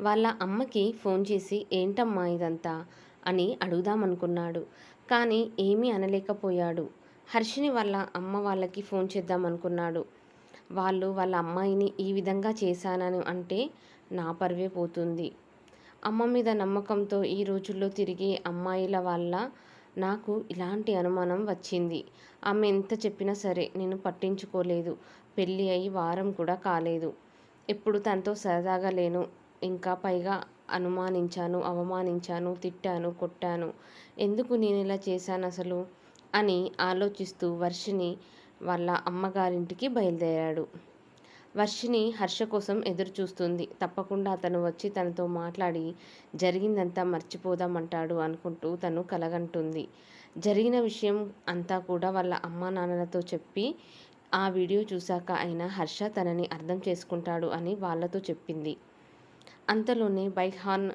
వాళ్ళ అమ్మకి ఫోన్ చేసి ఏంటమ్మా ఇదంతా? అని అడుగుదామనుకున్నాడు. కానీ ఏమీ అనలేకపోయాడు. హర్షిని వాళ్ళ అమ్మ వాళ్ళకి ఫోన్ చేద్దామనుకున్నాడు. వాళ్ళు వాళ్ళ అమ్మాయిని ఈ విధంగా చేశానని అంటే నా పరువే పోతుంది. అమ్మ మీద నమ్మకంతో ఈ రోజుల్లో తిరిగే అమ్మాయిల వల్ల నాకు ఇలాంటి అనుమానం వచ్చింది. ఆమె ఎంత చెప్పినా సరే నేను పట్టించుకోలేదు. పెళ్ళి అయి వారం కూడా కాలేదు. ఎప్పుడు తనతో సరదాగా లేను. ఇంకా పైగా అనుమానించాను అవమానించాను తిట్టాను కొట్టాను. ఎందుకు నేను ఇలా చేశాను అసలు? అని ఆలోచిస్తూ వర్షిని వాళ్ళ అమ్మగారింటికి బయలుదేరాడు. వర్షిని హర్ష కోసం ఎదురు చూస్తుంది తప్పకుండా అతను వచ్చి తనతో మాట్లాడి జరిగిందంతా మర్చిపోదామంటాడు అనుకుంటూ తను కలగంటుంది. జరిగిన విషయం అంతా కూడా వాళ్ళ అమ్మా నాన్నలతో చెప్పి ఆ వీడియో చూశాక అయినా హర్ష తనని అర్థం చేసుకుంటాడు అని వాళ్ళతో చెప్పింది. అంతలోనే బైక్ హార్న్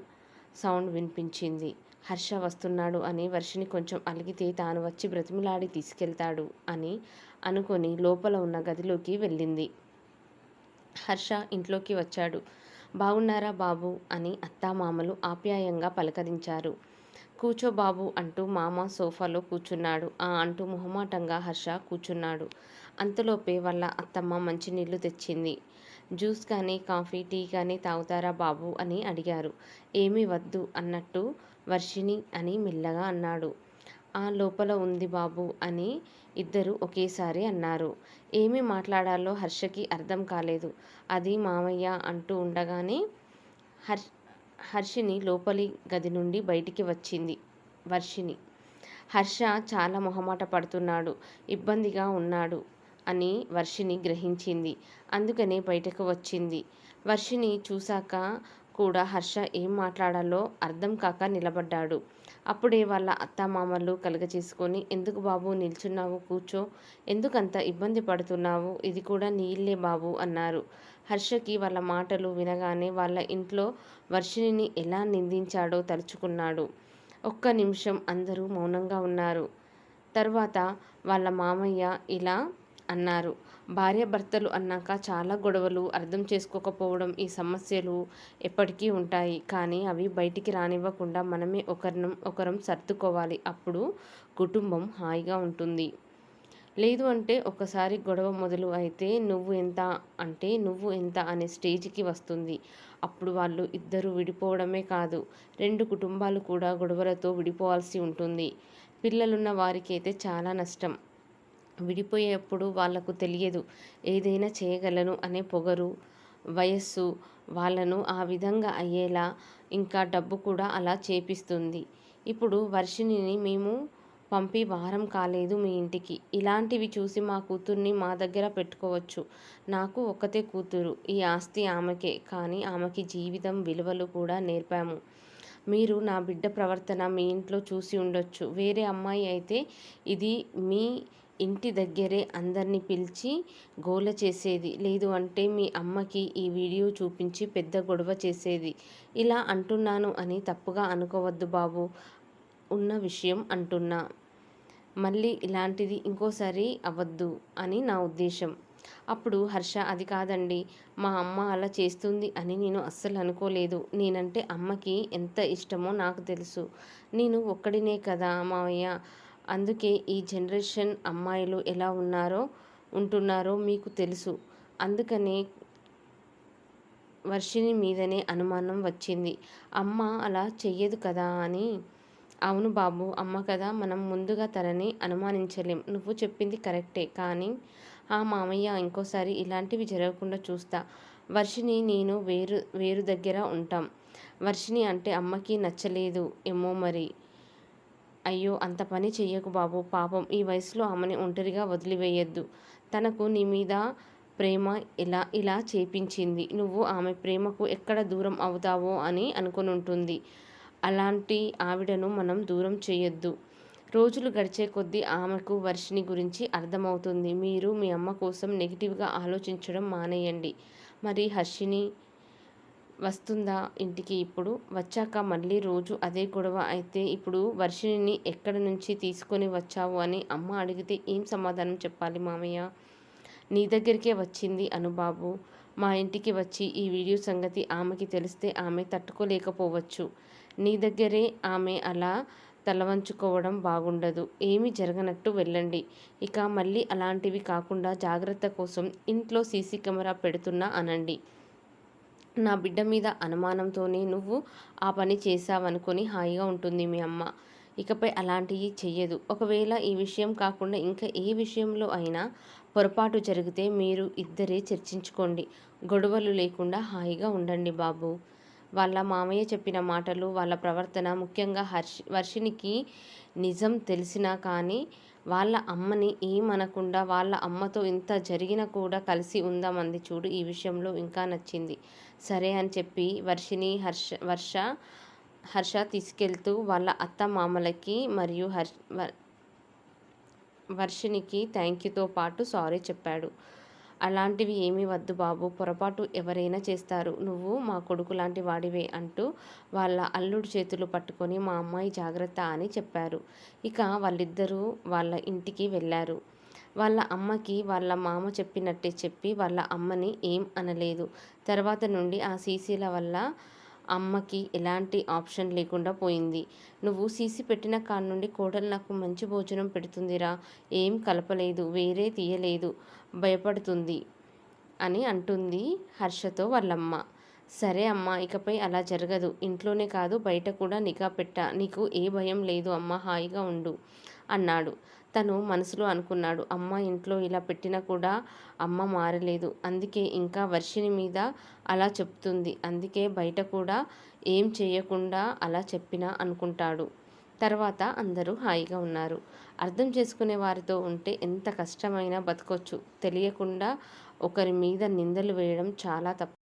సౌండ్ వినిపించింది. హర్ష వస్తున్నాడు అని వర్షిని కొంచెం అలిగితే తాను వచ్చి బ్రతిమిలాడి తీసుకెళ్తాడు అని అనుకొని లోపల ఉన్న గదిలోకి వెళ్ళింది. హర్ష ఇంట్లోకి వచ్చాడు. బాగున్నారా బాబు అని అత్తామామలు ఆప్యాయంగా పలకరించారు. కూర్చో బాబు అంటూ మామ సోఫాలో కూర్చున్నాడు. ఆ అంటూ మొహమాటంగా హర్ష కూర్చున్నాడు. అంతలోపే వాళ్ళ అత్తమ్మ మంచినీళ్ళు తెచ్చింది. జ్యూస్ కానీ కాఫీ టీ కానీ తాగుతారా బాబు అని అడిగారు. ఏమీ వద్దు అన్నట్టు వర్షిణి అని మెల్లగా అన్నాడు. ఆ లోపల ఉంది బాబు అని ఇద్దరు ఒకేసారి అన్నారు. ఏమి మాట్లాడాలో హర్షకి అర్థం కాలేదు. అది మామయ్య అంటూ ఉండగానే హర్ హర్షిని లోపలి గది నుండి బయటికి వచ్చింది. వర్షిని హర్ష చాలా మొహమాట పడుతున్నాడు. ఇబ్బందిగా ఉన్నాడు. అని వర్షిని గ్రహించింది. అందుకనే బయటకు వచ్చింది. వర్షిని చూశాక కూడా హర్ష ఏం మాట్లాడాలో అర్థం కాక నిలబడ్డాడు. అప్పుడే వాళ్ళ అత్తమామలు కలుగచేసుకొని ఎందుకు బాబు నిల్చున్నావు? కూర్చో. ఎందుకంత ఇబ్బంది పడుతున్నావు? ఇది కూడా నీళ్ళే బాబు అన్నారు. హర్షకి వాళ్ళ మాటలు వినగానే వాళ్ళ ఇంట్లో వర్షిణిని ఎలా నిందించాడో తలుచుకున్నాడు. ఒక్క నిమిషం అందరూ మౌనంగా ఉన్నారు. తర్వాత వాళ్ళ మామయ్య ఇలా అన్నారు. భార్యాభర్తలు అన్నాక చాలా గొడవలు అర్థం చేసుకోకపోవడం ఈ సమస్యలు ఎప్పటికీ ఉంటాయి. కానీ అవి బయటికి రానివ్వకుండా మనమే ఒకరినం ఒకరం సర్దుకోవాలి. అప్పుడు కుటుంబం హాయిగా ఉంటుంది. లేదు అంటే ఒకసారి గొడవ మొదలు అయితే నువ్వు ఎంత అంటే నువ్వు ఎంత అనే స్టేజ్కి వస్తుంది. అప్పుడు వాళ్ళు ఇద్దరు విడిపోవడమే కాదు రెండు కుటుంబాలు కూడా గొడవలతో విడిపోవాల్సి ఉంటుంది. పిల్లలున్న వారికైతే చాలా నష్టం. విడిపోయేప్పుడు వాళ్ళకు తెలియదు. ఏదైనా చేయగలను అనే పొగరు వయస్సు వాళ్ళను ఆ విధంగా అయ్యేలా ఇంకా డబ్బు కూడా అలా చేపిస్తుంది. ఇప్పుడు వర్షిణిని మేము పంపి వారం కాలేదు మీ ఇంటికి. ఇలాంటివి చూసి మా కూతుర్ని మా దగ్గర పెట్టుకోవచ్చు. నాకు ఒక్కతే కూతురు. ఈ ఆస్తి ఆమెకే. కానీ ఆమెకి జీవితం విలువలు కూడా నేర్పాము. మీరు నా బిడ్డ ప్రవర్తన మీ ఇంట్లో చూసి ఉండొచ్చు. వేరే అమ్మాయి అయితే ఇది మీ ఇంటి దగ్గరే అందరినీ పిలిచి గోల చేసేది. లేదు అంటే మీ అమ్మకి ఈ వీడియో చూపించి పెద్ద గొడవ చేసేది. ఇలా అంటున్నాను అని తప్పుగా అనుకోవద్దు బాబు ఉన్న విషయం అంటున్నా. మళ్ళీ ఇలాంటిది ఇంకోసారి అవ్వద్దు అని నా ఉద్దేశం. అప్పుడు హర్ష అది కాదండి మా అమ్మ అలా చేస్తుంది అని నేను అస్సలు అనుకోలేదు. నేనంటే అమ్మకి ఎంత ఇష్టమో నాకు తెలుసు. నేను ఒక్కడినే కదా మావయ్య అందుకే ఈ జనరేషన్ అమ్మాయిలు ఎలా ఉన్నారో ఉంటున్నారో మీకు తెలుసు. అందుకనే వర్షిని మీదనే అనుమానం వచ్చింది. అమ్మ అలా చెయ్యదు కదా అని. అవును బాబు అమ్మ కదా మనం ముందుగా తనని అనుమానించలేం. నువ్వు చెప్పింది కరెక్టే కానీ ఆ మామయ్య ఇంకోసారి ఇలాంటివి జరగకుండా చూస్తా. వర్షిని నేను వేరు వేరు దగ్గర ఉంటాం. వర్షిని అంటే అమ్మకి నచ్చలేదు ఏమో మరి. అయ్యో అంత పని చెయ్యకు బాబు. పాపం ఈ వయసులో ఆమెని ఒంటరిగా వదిలివేయద్దు. తనకు నీ మీద ప్రేమ ఇలా ఇలా చేపించింది. నువ్వు ఆమె ప్రేమకు ఎక్కడ దూరం అవుతావో అని అనుకుని అలాంటి ఆవిడను మనం దూరం చేయొద్దు రోజులు గడిచే కొద్దీ ఆమెకు వర్షిని గురించి అర్థమవుతుంది. మీరు మీ అమ్మ కోసం నెగిటివ్గా ఆలోచించడం మానేయండి. మరి హర్షిని వస్తుందా ఇంటికి ఇప్పుడు? వచ్చాక మళ్ళీ రోజు అదే గొడవ అయితే ఇప్పుడు వర్షిణిని ఎక్కడ నుంచి తీసుకొని వచ్చావు అని అమ్మ అడిగితే ఏం సమాధానం చెప్పాలి మామయ్య? నీ దగ్గరికే వచ్చింది అనుబాబు. మా ఇంటికి వచ్చి ఈ వీడియో సంగతి ఆమెకి తెలిస్తే ఆమె తట్టుకోలేకపోవచ్చు. నీ దగ్గరే ఆమె అలా తలవంచుకోవడం బాగుండదు. ఏమీ జరగనట్టు వెళ్ళండి. ఇక మళ్ళీ అలాంటివి కాకుండా జాగ్రత్త కోసం ఇంట్లో సీసీ కెమెరా పెడుతున్నా అనండి. నా బిడ్డ మీద అనుమానంతోనే నువ్వు ఆ పని చేశావనుకొని హాయిగా ఉంటుంది మీ అమ్మ. ఇకపై అలాంటివి చెయ్యదు. ఒకవేళ ఈ విషయం కాకుండా ఇంకా ఏ విషయంలో అయినా పొరపాటు జరిగితే మీరు ఇద్దరే చర్చించుకోండి. గొడవలు లేకుండా హాయిగా ఉండండి బాబు. వాళ్ళ మామయ్య చెప్పిన మాటలు వాళ్ళ ప్రవర్తన ముఖ్యంగా హర్షి వర్షినికి నిజం తెలిసినా కానీ వాళ్ళ అమ్మని ఏమనకుండా వాళ్ళ అమ్మతో ఇంత జరిగిన కూడా కలిసి ఉందామంది చూడు ఈ విషయంలో ఇంకా నచ్చింది. సరే అని చెప్పి వర్షిని హర్ష వర్ష హర్ష తీసుకెళ్తూ వాళ్ళ అత్త మామలకి మరియు హర్ష వర్షినికి థ్యాంక్ యూతో పాటు సారీ చెప్పాడు. అలాంటివి ఏమీ వద్దు బాబు పొరపాటు ఎవరైనా చేస్తారు. నువ్వు మా కొడుకు లాంటి వాడివే అంటూ వాళ్ళ అల్లుడు చేతులు పట్టుకొని మా అమ్మాయి జాగ్రత్త అని చెప్పారు. ఇక వాళ్ళిద్దరూ వాళ్ళ ఇంటికి వెళ్ళారు. వాళ్ళ అమ్మకి వాళ్ళ మామ చెప్పినట్టే చెప్పి వాళ్ళ అమ్మని ఏం అనలేదు. తర్వాత నుండి ఆ సీసీల వల్ల అమ్మకి ఎలాంటి ఆప్షన్ లేకుండా పోయింది. నువ్వు సీసీ పెట్టిన కాడ నుండి కోడలు నాకు మంచి భోజనం పెడుతుందిరా. ఏం కలపలేదు వేరే తీయలేదు భయపడుతుంది అని అంటుంది హర్షతో వాళ్ళమ్మ. సరే అమ్మ ఇకపై అలా జరగదు. ఇంట్లోనే కాదు బయట కూడా నిఘా పెట్టా. నీకు ఏ భయం లేదు అమ్మ హాయిగా ఉండు అన్నాడు. తను మనసులో అనుకున్నాడు అమ్మ ఇంట్లో ఇలా పెట్టినా కూడా అమ్మ మారలేదు. అందుకే ఇంకా వర్షిని మీద అలా చెప్తుంది. అందుకే బయట కూడా ఏం చేయకుండా అలా చెప్పినా అనుకుంటాడు. తర్వాత అందరూ హాయిగా ఉన్నారు. అర్థం చేసుకునే వారితో ఉంటే ఎంత కష్టమైనా బతకొచ్చు. తెలియకుండా ఒకరి మీద నిందలు వేయడం చాలా తప్పు.